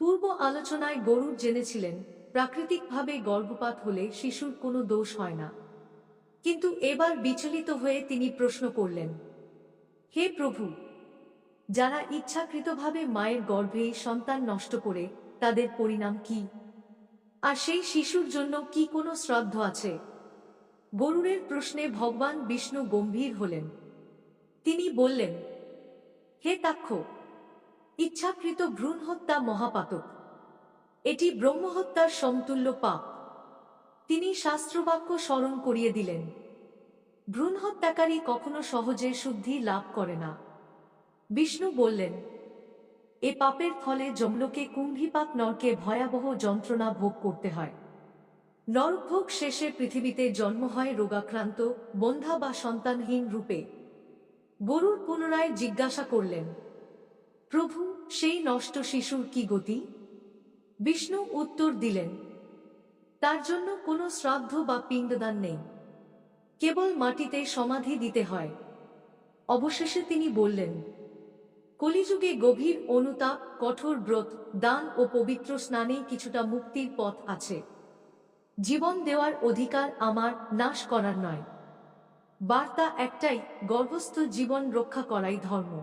পূর্ব আলোচনায় গরুর জেনেছিলেন, প্রাকৃতিকভাবে গর্ভপাত হলে শিশুর কোনো দোষ হয় না। কিন্তু এবার বিচলিত হয়ে তিনি প্রশ্ন করলেন, হে প্রভু, যারা ইচ্ছাকৃতভাবে মায়ের গর্ভে সন্তান নষ্ট করে, তাদের পরিণাম কি? আর সেই শিশুর জন্য কি কোনো শ্রাদ্ধ আছে? গরুরের প্রশ্নে ভগবান বিষ্ণু গম্ভীর হলেন। তিনি বললেন, হে তাক্ষ ইচ্ছাকৃত ভ্রূণ হত্যা মহাপাতক। এটি ব্রহ্মহত্যার সমতুল্য পাপ। তিনি শাস্ত্রবাক্য স্মরণ করিয়ে দিলেন। ভ্রূণ হত্যাকারী কখনো সহজে শুদ্ধি লাভ করে না। বিষ্ণু বললেন, এ পাপের ফলে জমলোকে কুম্ভীপাক নরকে ভয়াবহ যন্ত্রণা ভোগ করতে হয়। নরভোগ শেষে পৃথিবীতে জন্ম হয় রোগাক্রান্ত, বন্ধা বা সন্তানহীন রূপে। গরুর পুনরায় জিজ্ঞাসা করলেন প্রভু, সেই নষ্ট শিশুর কি গতি? বিষ্ণু উত্তর দিলেন, তার জন্য কোনো শ্রাদ্ধ বা পিণ্ডদান নেই। কেবল মাটিতে সমাধি দিতে হয়। অবশেষে তিনি বললেন, কলিযুগে গভীর অনুতাপ, কঠোর ব্রত, দান ও পবিত্র স্নানেই কিছুটা মুক্তির পথ আছে। জীবন দেওয়ার অধিকার আমার নাশ করার নয়। বার্তা একটাই, গর্ভস্থ জীবন রক্ষা করাই ধর্ম।